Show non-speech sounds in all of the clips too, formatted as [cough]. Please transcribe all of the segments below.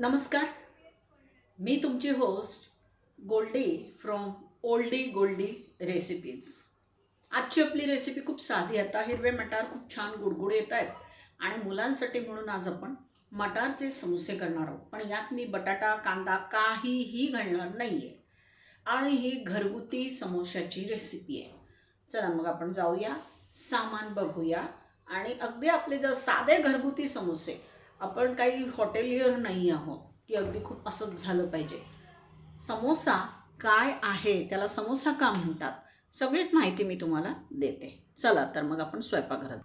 नमस्कार. मी तुमची host Goldie from Oldie Goldie recipes आजची आपली रेसिपी खूप साधी आता हिरवे मटार खूप छान गुडगुड येत आहेत. आणि मुलांसाठी म्हणून आज आपण मटारचे समोसे करणार आहोत. पण यात मी बटाटा कांदा काहीही घालणार नाही आहे आणि ही घरगुती समोश्याची रेसिपी आहे. चला मग आपण जाऊया. सामान बघूया. आणि अगदी आपले जर साधे घरगुती समोसे आपण काही हॉटेलियर नाही आहोत की अगदी खूप असंच झालं पाहिजे. समोसा काय आहे त्याला समोसा का म्हणतात सगळीच माहिती मी तुम्हाला देते. चला तर मग आपण स्वयंपाकघरात.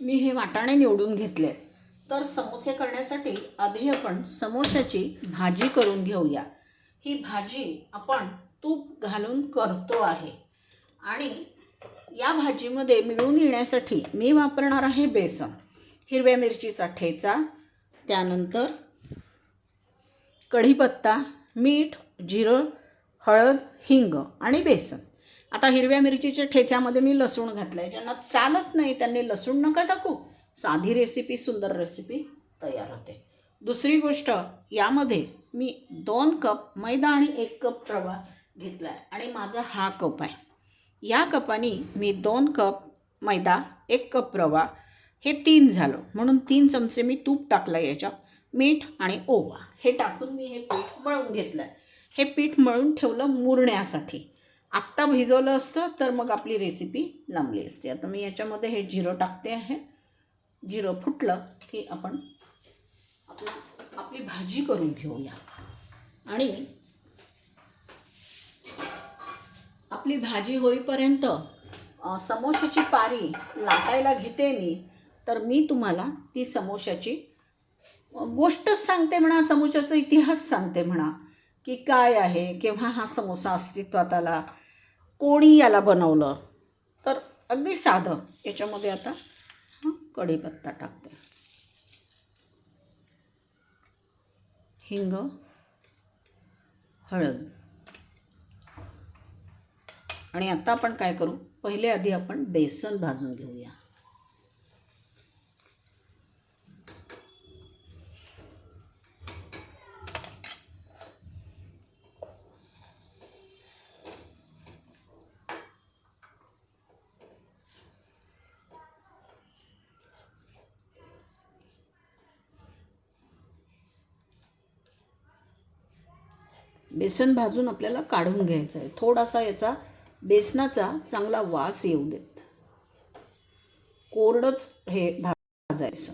मी हे वाटाणे निवडून घेतले. तर समोसे करण्यासाठी आधी आपण समोशाची भाजी करून घेऊया. ही भाजी आपण तूप घालून करतो आहे. आणि या भाजीमध्ये मिळून येण्यासाठी मी वापरणार आहे बेसन. हिरव्या मिरचीचा ठेचा त्यानंतर कढीपत्ता मीठ जिरं हळद हिंग आणि बेसन. आता हिरव्या मिरचीच्या ठेच्यामध्ये मी लसूण घातलं आहे ज्यांना चालत नाही त्यांनी लसूण नका टाकू. साधी रेसिपी सुंदर रेसिपी तयार होते. दुसरी गोष्ट यामध्ये मी दोन कप मैदा आणि एक कप रवा घेतला आहे आणि माझा हा कप आहे. या कपाने मी दोन कप मैदा एक कप रवा हे तीन झालं. म्हणून तीन चमचे मी तूप टाकलं याच्यात मीठ आणि ओवा. हे टाकून मी हे पीठ मळून घेतलं आहे हे पीठ मळून ठेवलं मुरण्यासाठी. आत्ता भिजवलं असतं तर मग आपली रेसिपी लांबली असते. आता मी याच्यामध्ये हे जिरं टाकते आहे. जिरं फुटलं की आपण आपली भाजी करून घेऊया. आणि आपली भाजी होईपर्यंत समोशाची पारी लाटायला घेते मी तर मी तुम्हाला ती समोशाची गोष्टच सांगते म्हणा समोशाचा इतिहास सांगते म्हणा की काय आहे केव्हा हा समोसा अस्तित्वात आला कोणी याला बनवलं. तर अगदी साधं याच्यामध्ये आता हां कढीपत्ता टाकते. हिंग हळद आणि आता आपण काय करू? पहिले आधी आपण बेसन भाजून घेऊया. बेसन भाजून आपल्याला काढून घ्यायचं आहे थोडासा याचा बेसनाचा चांगला वास येऊ देत. कोरडंच हे भाजायचं.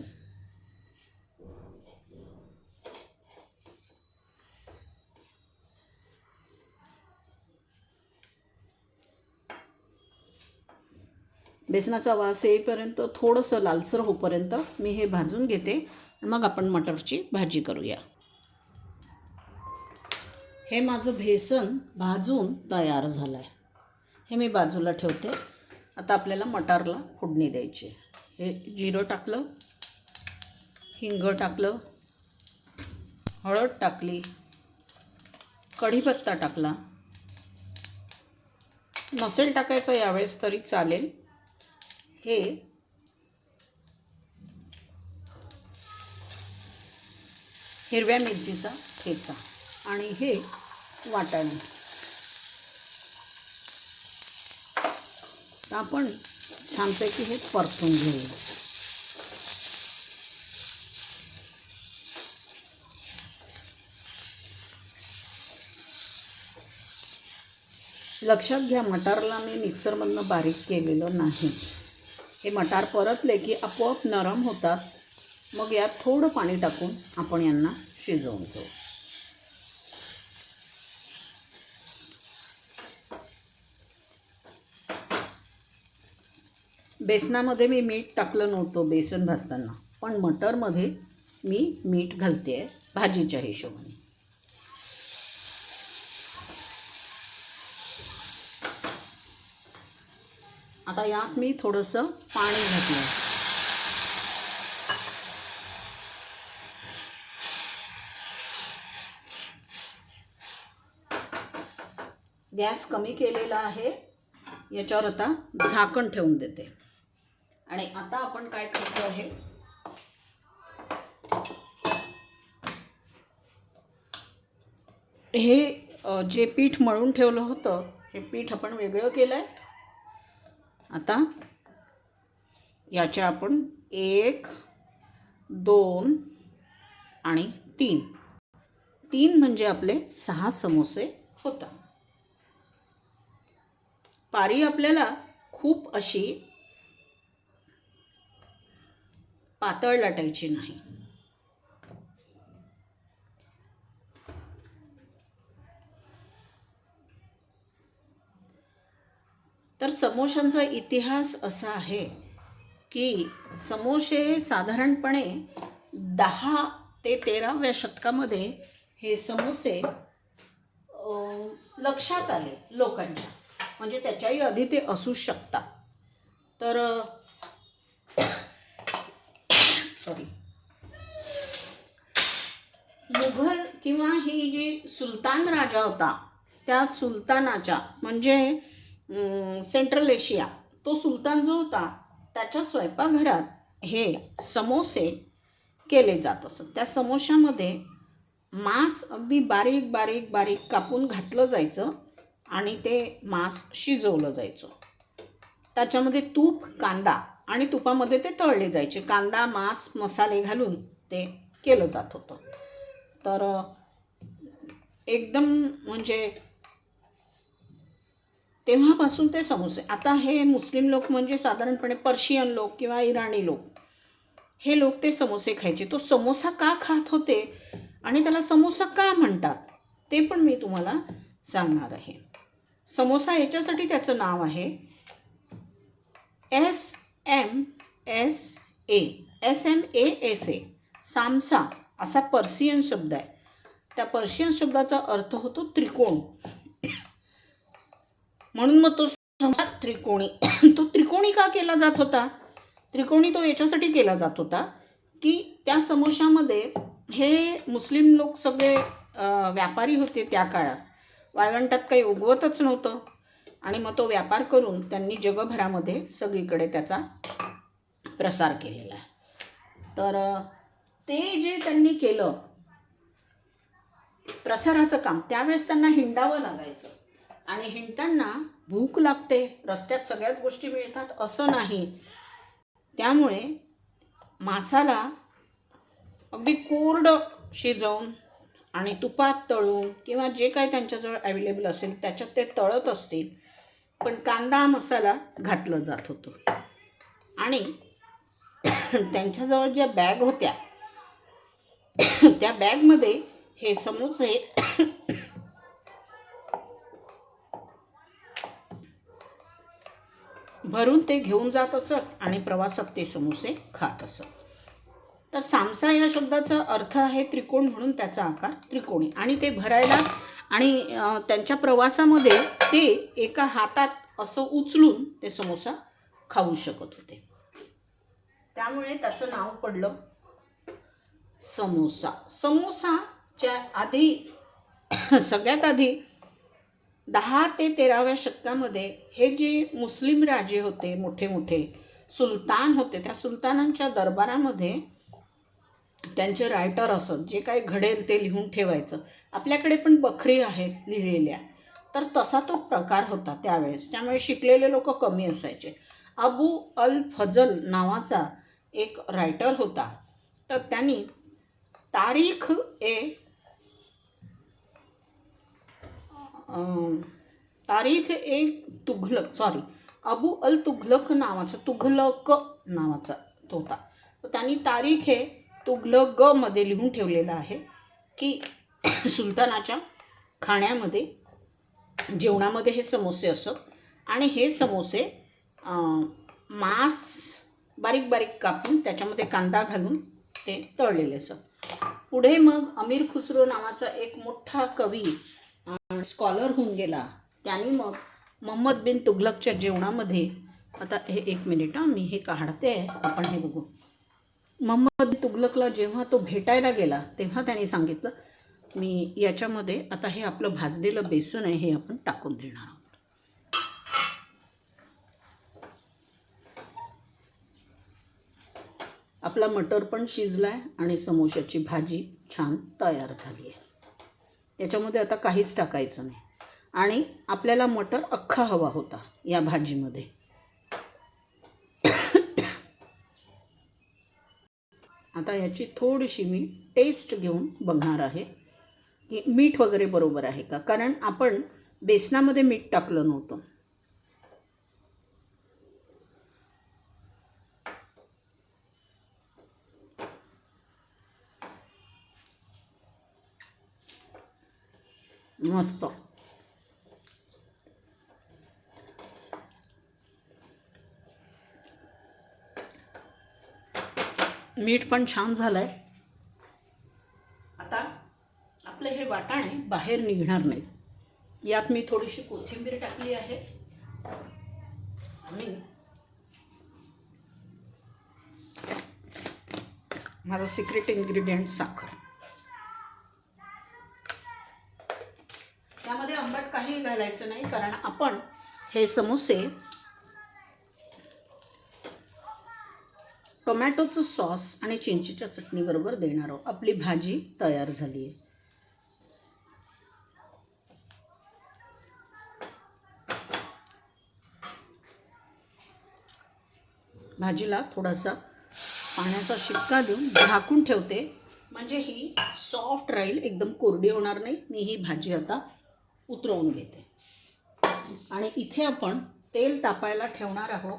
बेसनाचा वास येईपर्यंत थोडंसं लालसर होईपर्यंत मी हे भाजून घेते. मग आपण मटरची भाजी करूया. हे माझं बेसन भाजून तयार झालं आहे हे मी बाजूला ठेवते. आता आपल्याला मटारला फोडणी द्यायची हे जिरं टाकलं हिंग टाकलं हळद टाकली कढीपत्ता टाकला. नसेल टाकायचं यावेळेस तरी चालेल. हे हिरव्या मिरचीचा ठेचा आणि हे वाटाणे. तर आपण छानपैकी हे परतून घेऊया. लक्षात घ्या मटारला मी मिक्सरमधनं बारीक केलेलं नाही. हे मटार परतले की आपोआप नरम होतात. मग यात थोडं पाणी टाकून आपण यांना शिजवून घेऊ बेसनामध्ये मी मीठ टाकलं नव्हतं बेसन भाजताना. पण मटरमध्ये मी मीठ घालते आहे भाजीच्या हिशोबाने. आता यात मी थोडंसं पाणी घातलं गॅस कमी केलेला आहे याच्यावर आता झाकण ठेवून देते. आणि आता आपण काय करतो आहे? हे जे पीठ मळून ठेवलं होतं हे पीठ आपण वेगळं केलं आहे आता याच्या आपण एक दोन आणि तीन. तीन म्हणजे आपले सहा समोसे होता पारी आपल्याला खूप अशी पातळ लाटायची नाही. तर समोशांचा इतिहास असा आहे की समोसे साधारणपणे दहा ते तेराव्या शतकामध्ये हे समोसे लक्षात आले लोकांच्या. म्हणजे त्याच्याही आधी ते असू शकतात. तर सॉरी मुघल किंवा ही जी सुलतान राजा होता त्या सुलतानाच्या म्हणजे सेंट्रल एशिया तो सुलतान जो होता त्याच्या स्वयंपाकघरात हे समोसे केले जात असत. त्या समोशामध्ये मांस अगदी बारीक बारीक बारीक कापून घातलं जायचं आणि ते मांस शिजवलं जायचं. त्याच्यामध्ये तूप कांदा आणि तुपामध्ये ते तळले जायचे. कांदा मांस मसाले घालून ते केलं जात होतं. तर एकदम म्हणजे तेव्हापासून ते समोसे. आता हे मुस्लिम लोक म्हणजे साधारणपणे पर्शियन लोक किंवा इराणी लोक हे लोक ते समोसे खायचे. तो समोसा का खात होते आणि त्याला समोसा का म्हणतात ते पण मी तुम्हाला सांगणार आहे. समोसा याच्यासाठी त्याचं नाव आहे S M S A S M A S A सामसा असा पर्शियन शब्द आहे. त्या पर्शियन शब्दाचा अर्थ होतो त्रिकोण. म्हणून मग तो समोसा त्रिकोणी. तो त्रिकोणी का केला जात होता? त्रिकोणी तो याच्यासाठी केला जात होता की त्या समोशामध्ये हे मुस्लिम लोक सगळे व्यापारी होते त्या काळात. वाळवंटात काही उगवतच नव्हतं. आणि मग तो व्यापार करून त्यांनी जगभरामध्ये सगळीकडे त्याचा प्रसार केलेला आहे. तर ते जे त्यांनी केलं प्रसाराचं काम त्यावेळेस त्यांना हिंडावं लागायचं. आणि हिंडताना भूक लागते रस्त्यात सगळ्याच गोष्टी मिळतात असं नाही. त्यामुळे मासाला अगदी कोरडं शिजवून आणि तुपात तळून किंवा जे काही त्यांच्याजवळ अवेलेबल असेल त्याच्यात ते तळत असतील पण कांदा मसाला घातलं जात होतो. आणि त्यांच्याजवळ ज्या बॅग होत्या त्या बॅगमध्ये हे समोसे भरून ते घेऊन जात असत आणि प्रवासात ते समोसे खात असत. तर सामसा या शब्दाचा अर्थ आहे त्रिकोण म्हणून त्याचा आकार त्रिकोणी. आणि ते भरायला आणि त्यांच्या प्रवासामध्ये ते एका हातात असं उचलून ते समोसा खाऊ शकत होते. त्यामुळे त्याचं नाव पडलं समोसा. समोसाच्या आधी सगळ्यात आधी दहा ते तेराव्या शतकामध्ये हे जे मुस्लिम राजे होते मोठे मोठे सुलतान होते त्या सुलतानांच्या दरबारामध्ये त्यांचे रायटर असत जे काही घडेल ते लिहून ठेवायचं. आपल्याकडे पण बखरी आहेत लिहिलेल्या. तर तसा तो प्रकार होता त्यावेळेस. त्यामुळे शिकलेले लोक कमी असायचे. अबू अल फजल नावाचा एक रायटर होता. तर त्यांनी तारीख ए तारीख ए तुघलक सॉरी अबू अल तुघलक नावाचा तुघलक नावाचा तो होता. तर त्यांनी तारीख हे तुघलकमध्ये लिहून ठेवलेलं आहे की [laughs] सुलतानाच्या खाण्यामध्ये जेवणामध्ये हे समोसे असत आणि हे समोसे मांस बारीक बारीक कापून त्याच्यामध्ये कांदा घालून ते तळलेले असत पुढे मग अमीर खुसरो नावाचा एक मोठा कवी स्कॉलर होऊन गेला. त्यांनी मग मोहम्मद बिन तुघलकच्या जेवणामध्ये आता हे एक मिनिट हां मी हे काढते आपण हे बघू. मोहम्मद तुगलकला तुघलकला जेव्हा तो भेटायला गेला तेव्हा त्याने सांगितलं मी याच्यामध्ये आता हे आपलं भाजलेलं बेसन आहे हे आपण टाकून देणार आहोत. आपला मटर पण शिजला आहे आणि समोशाची भाजी छान तयार झाली आहे. याच्यामध्ये आता काहीच टाकायचं नाही. आणि आपल्याला मटर अख्खा हवा होता या भाजीमध्ये. आता याची थोडीशी मी टेस्ट घेऊन बघणार आहे. की मीठ वगैरे बरोबर आहे का? कारण आपण बेसनामध्ये मीठ टाकलं नव्हतं. मस्त. मीठ पण छान झालं आहे वाटाणे बाहेर निघणार नाहीत. यात मी थोडीशी कोथिंबीर टाकली आहे. आणि माझा सिक्रेट इन्ग्रेडियंट साखर. त्यामध्ये आंबट काही घालायचं नाही कारण आपण हे समोसे टोमॅटोचं सॉस आणि चिंचेच्या चटणीबरोबर देणार आहोत. आपली भाजी तयार झाली आहे. भाजीला थोडासा पाण्याचा शिक्का देऊन झाकून ठेवते. म्हणजे ही सॉफ्ट राहील एकदम कोरडी होणार नाही. मी ही भाजी आता उतरवून घेते. आणि इथे आपण तेल तापायला ठेवणार आहोत.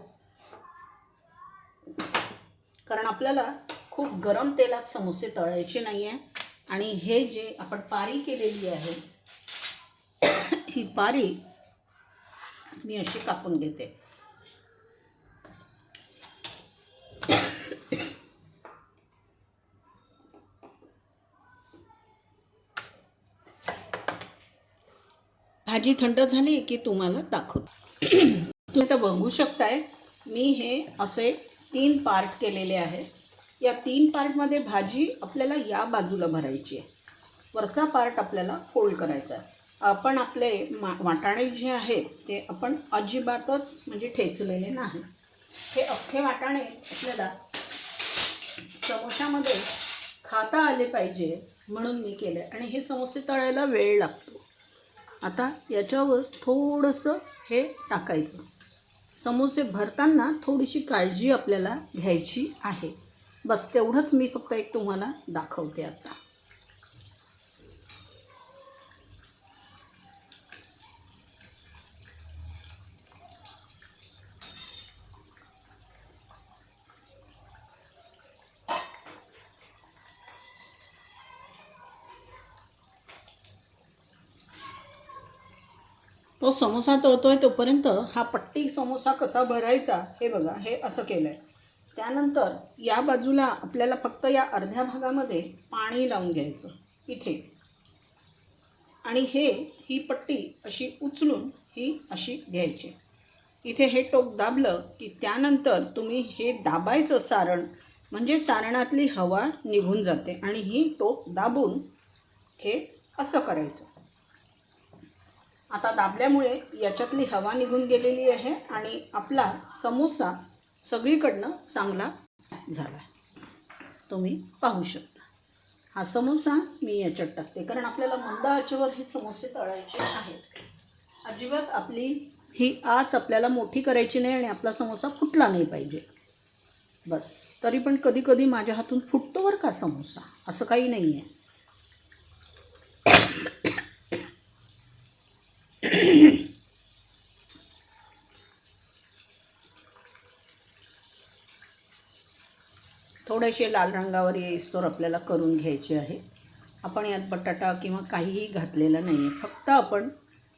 कारण आपल्याला खूप गरम तेलात समोसे तळायचे नाही आहे आणि हे जे आपण पारी केलेली आहे ही पारी मी अशी कापून घेते. भाजी थंड झाली की तुम्हाला दाखवतो. तुम्ही आता बघू शकताय मी हे असे तीन पार्ट केलेले आहेत या तीन पार्टमध्ये भाजी आपल्याला या बाजूला भरायची आहे. वरचा पार्ट आपल्याला फोल्ड करायचा आहे. आपण आपले मा वाटाणे जे आहेत ते आपण अजिबातच म्हणजे ठेचलेले नाही. हे अख्खे वाटाणे आपल्याला समोशामध्ये खाता आले पाहिजे म्हणून मी केलं आणि हे समोसे तळायला वेळ लागतो. आता याच्यावर थोडंसं हे टाकायचं. समोसे भरताना थोडीशी काळजी आपल्याला घ्यायची आहे. बस तेवढंच मी फक्त एक तुम्हाला दाखवते आता. समोसा तळतोय तोपर्यंत हा पट्टी समोसा कसा भरायचा हे बघा हे असं केलं आहे त्यानंतर या बाजूला आपल्याला फक्त या अर्ध्या भागामध्ये पाणी लावून घ्यायचं इथे. आणि हे ही पट्टी अशी उचलून ही अशी घ्यायची. इथे हे टोक दाबलं की त्यानंतर तुम्ही हे दाबायचं सारण म्हणजे सारणातली हवा निघून जाते आणि ही टोक दाबून हे असं करायचं. आता दाबल्यामुळे याच्यातली हवा निघून गेलेली आहे आणि आपला समोसा सगळीकडनं चांगला झाला तुम्ही पाहू शकता. हा समोसा मी याच्यात टाकते. कारण आपल्याला मंद आचेवर हे समोसे तळायचे आहेत. अजिबात आपली ही आच आपल्याला मोठी करायची नाही आणि आपला समोसा फुटला नाही पाहिजे. बस. तरी पण कधी कधी माझ्या हातून फुटतो बरं का समोसा. असं काही नाही आहे थोडेसे लाल रंगावर येईस्तोर आपल्याला करून घ्यायचे आहे. आपण यात बटाटा किंवा काहीही घातलेला नाही आहे फक्त आपण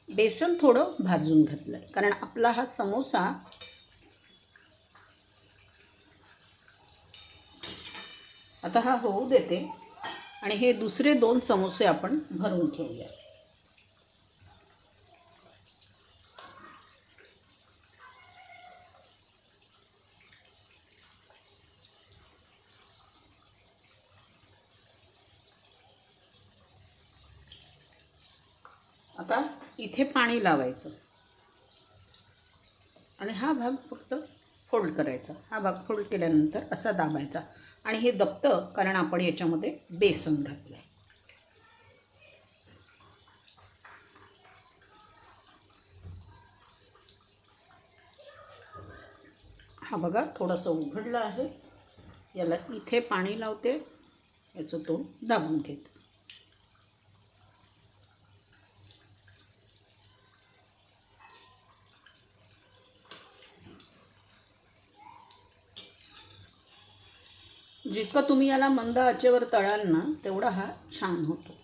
बेसन थोडं भाजून घातलं आहे कारण आपला हा समोसा आता हा होऊ देते. आणि हे दुसरे दोन समोसे आपण भरून ठेवूया आता इथे पाणी लावायचं. आणि हा भाग फक्त फोल्ड करायचा. हा भाग फोल्ड केल्यानंतर असा दाबायचा. आणि हे दबतं कारण आपण याच्यामध्ये बेसन घातलं आहे हा बघा थोडासा उघडला आहे. याला इथे पाणी लावते. याचं तोंड दाबून घेते. जितकं तुम्ही याला मंद आचेवर तळाल ना तेवढा हा छान होतो.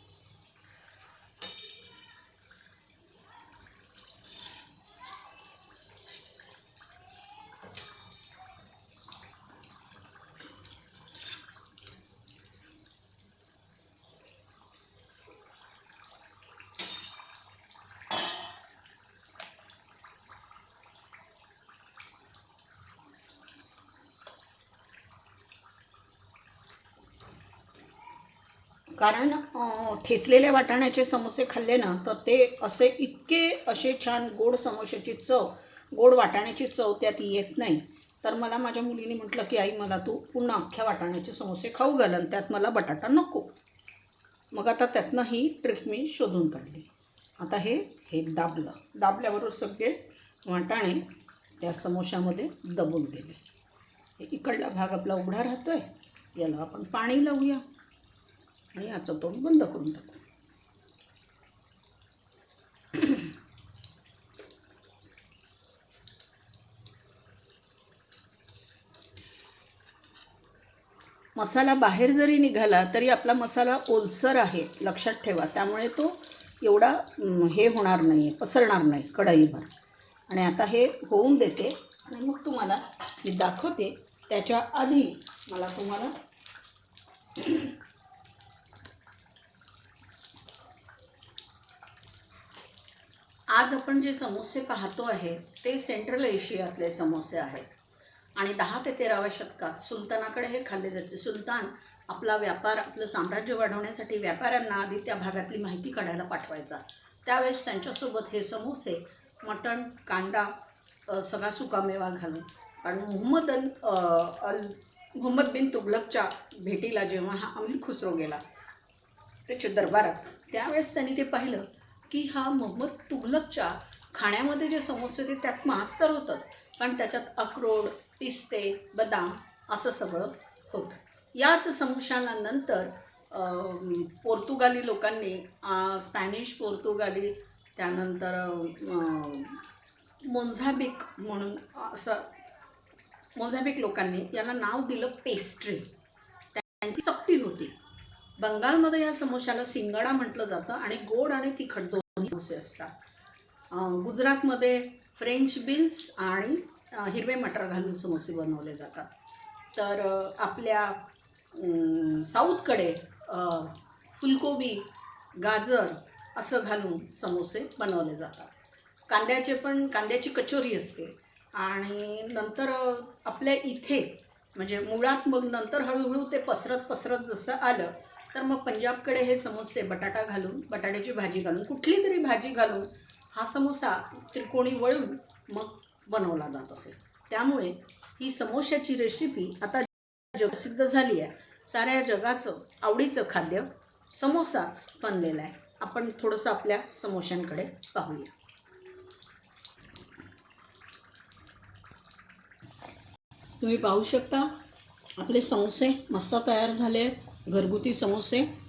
कारण ठेचलेले ठेचलेल्या वाटाण्याचे समोसे खाल्ले ना तर ते असे इतके असे छान गोड समोश्याची चव गोड वाटाण्याची चव त्यात येत नाही. तर मला माझ्या मुलीने म्हटलं की आई मला तू पूर्ण अख्ख्या वाटाण्याचे समोसे खाऊ घाल आणि त्यात मला बटाटा नको. मग आता त्यातनं ही ट्रिक मी शोधून काढली. आता हे हे दाबलं. दाबल्याबरोबर सगळे वाटाणे त्या समोशामध्ये दबून गेले. इकडला भाग आपला उघडा राहतो आहे याला आपण पाणी लावूया. आणि याचं तोंड बंद करून टाकू. मसाला बाहेर जरी निघाला तरी आपला मसाला ओलसर आहे लक्षात ठेवा. त्यामुळे तो एवढा हे होणार नाही आहे पसरणार नाही कढईभर आणि आता हे होऊन देते. आणि मग तुम्हाला मी दाखवते. त्याच्या आधी मला तुम्हाला आज आपण जे समोसे पाहतो आहे ते सेंट्रल एशियातले समोसे आहेत. आणि दहा ते तेराव्या शतकात सुलतानाकडे हे खाल्ले जायचे. सुलतान आपला व्यापार आपलं साम्राज्य वाढवण्यासाठी व्यापाऱ्यांना आधी त्या भागातली माहिती काढायला पाठवायचा. त्यावेळेस त्यांच्यासोबत हे समोसे मटण कांदा सगळा सुकामेवा घालून. आणि मुहम्मद अल अल मुहम्मद बिन तुगलकच्या भेटीला जेव्हा हा अमीर खुसरो गेला त्याच्या दरबारात त्यावेळेस त्यांनी ते पाहिलं. की हा मोहम्मद तुगलकच्या खाण्यामध्ये जे समोसे होते त्यात मांस तर होतंच. पण त्याच्यात अक्रोड पिस्ते बदाम असं सगळं होतं. याच समोशानंतर पोर्तुगाली लोकांनी स्पॅनिश पोर्तुगाली त्यानंतर मोन्झाबिक मोझाबिक म्हणून असं मोझाबिक लोकांनी याला नाव दिलं पेस्ट्री. त्यांची सक्ती होती. बंगालमध्ये या समोशाला सिंगाडा म्हटलं जातं आणि गोड आणि तिखट दोन समोसे असतात गुजरातमध्ये फ्रेंच बीन्स आणि हिरवे मटर घालून समोसे बनवले जातात. तर आपल्या साऊथकडे फुलकोबी गाजर असं घालून समोसे बनवले जातात. कांद्याचे पण कांद्याची कचोरी असते. आणि नंतर आपल्या इथे म्हणजे मुळात मग नंतर हळूहळू ते पसरत पसरत जसं आलं तर मग पंजाबकडे हे समोसे बटाटा घालून बटाट्याची भाजी घालून कुठली तरी भाजी घालून हा समोसा त्रिकोणी वळून मग बनवला जात असेल. त्यामुळे ही समोशाची रेसिपी आता जगसिद्ध झाली आहे. साऱ्या जगाचं आवडीचं खाद्य समोसाच बनलेला आहे. आपण थोडंसं आपल्या समोशांकडे पाहूया. तुम्ही पाहू शकता आपले समोसे मस्त तयार झाले आहेत. घरगुती समोसे.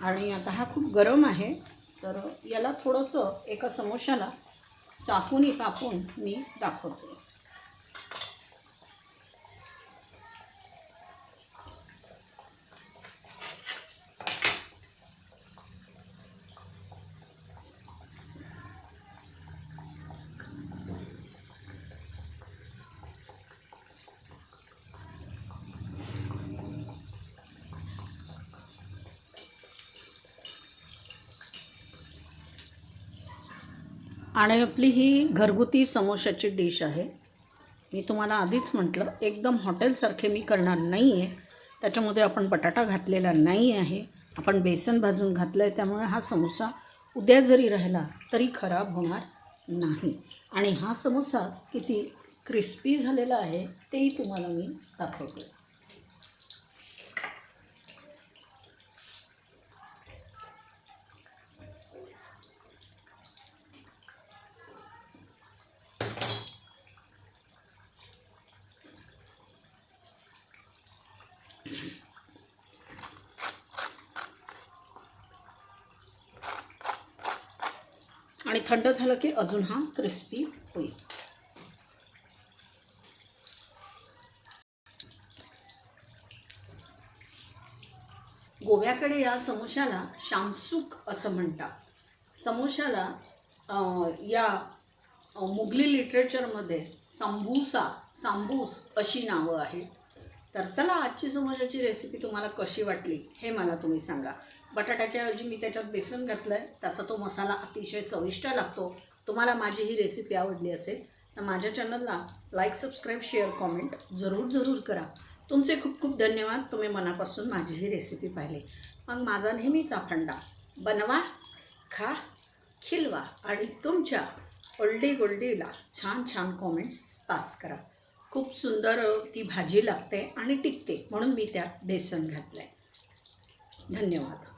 आणि आता हा खूप गरम आहे. तर याला थोडंसं एका समोशाला चाकून कापून मी दाखवते. आणि आपली ही घरगुती समोशाची डिश आहे. मी तुम्हाला आधीच म्हटलं एकदम हॉटेलसारखे मी करणार नाही आहे त्याच्यामध्ये आपण बटाटा घातलेला नाही आहे. आपण बेसन भाजून घातलं आहे त्यामुळे हा समोसा उद्या जरी राहिला तरी खराब होणार नाही. आणि हा समोसा किती क्रिस्पी झालेला आहे तेही तुम्हाला मी दाखवते. थंड झालं की अजून हा क्रिस्पी होईल. गोव्याकडे या समोशाला शामसूक असं म्हणतात. समोशाला या मुघली लिटरेचरमध्ये सांबूसा सांबूस अशी नावं आहेत. तर चला आजची समोशाची रेसिपी तुम्हाला कशी वाटली हे मला तुम्ही सांगा. बटाट्याच्या ऐवजी मी त्याच्यात बेसन घातलं आहे त्याचा तो मसाला अतिशय चविष्ट लागतो. तुम्हाला माझी ही रेसिपी आवडली असेल तर माझ्या चॅनलला लाईक सबस्क्राईब शेअर कॉमेंट जरूर जरूर करा. तुमचे खूप खूप धन्यवाद. तुम्ही मनापासून माझी ही रेसिपी पाहिली. मग माझा नेहमीचा फंडा बनवा खा खिलवा आणि तुमच्या ओल्डी गोल्डीला छान छान कॉमेंट्स पास करा. खूप सुंदर ती भाजी लागते आणि टिकते म्हणून मी त्यात बेसन घातलं आहे धन्यवाद.